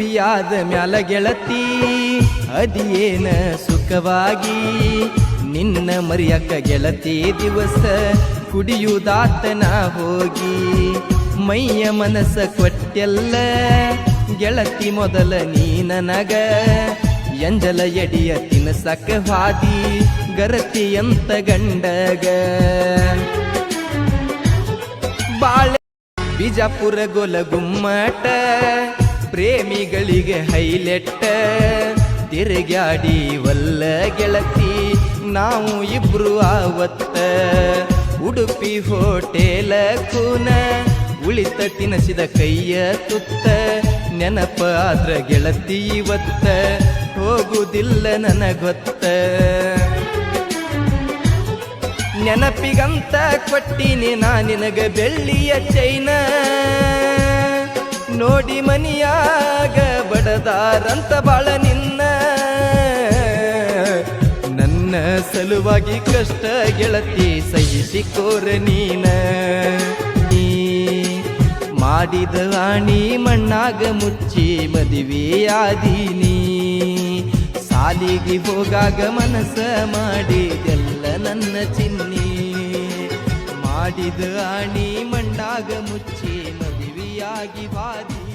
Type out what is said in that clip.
ಮದುವೆಯಾದ ಮ್ಯಾಲ ಗೆಳತಿ, ಅದಿಯೇನ ಸುಖವಾಗಿ? ನಿನ್ನ ಮರಿಯಕ್ಕ ಗೆಳತಿ ದಿವಸ ಕುಡಿಯುವುದಾತನ ಹೋಗಿ. ಮೈಯ ಮನಸ್ಸ ಕೊಟ್ಟೆಲ್ಲ ಗೆಳತಿ ಮೊದಲ ನೀ ನನಗ. ಎಂಜಲ ಎಡಿಯ ತಿನಸಕ ಹಾದಿ, ಗರತಿ ಅಂತ ಗಂಡಗ. ಬಾಳೆ, ಬಿಜಾಪುರ ಗೊಲ ಗುಮ್ಮಟ ಪ್ರೇಮಿಗಳಿಗೆ ಹೈಲೆಟ್ಟ ತಿರುಗಾಡಿ ವಲ್ಲ ಗೆಳತಿ. ನಾವು ಇಬ್ರು ಆವತ್ತ, ಉಡುಪಿ ಹೋಟೆಲ ಕೂನ, ಉಳಿತ ತಿನಸಿದ ಕೈಯ ತುತ್ತ. ನೆನಪ ಆದ್ರ ಗೆಳತಿ ಇವತ್ತ, ಹೋಗುದಿಲ್ಲ ನನಗೊತ್ತ. ನೆನಪಿಗಂತ ಕೊಟ್ಟಿನಿ ನಾ ನಿನಗ ಬೆಳ್ಳಿಯ ಚೈನ. ನೋಡಿ ಮನಿಯಾಗ ಬಡದಾರಂತ ಬಾಳ ನಿನ್ನ. ನನ್ನ ಸಲುವಾಗಿ ಕಷ್ಟ ಗೆಳತಿ ಸಹಿಸಿಕೋರ ನೀನ. ನೀ ಮಾಡಿದ ಆಣಿ ಮಣ್ಣಾಗ ಮುಚ್ಚಿ ಮದುವೆಯಾದೀನಿ ಸಾಲಿಗೆ ಹೋಗಾಗ ಮನಸ್ಸ ಮಾಡಿದೆಲ್ಲ ನನ್ನ ಚಿನ್ನಿ. ಮಾಡಿದ ಆಣಿ ಮಣ್ಣಾಗ ಮುಚ್ಚಿ ಮದುವೆಯಾಗಿ ಬಾದಿ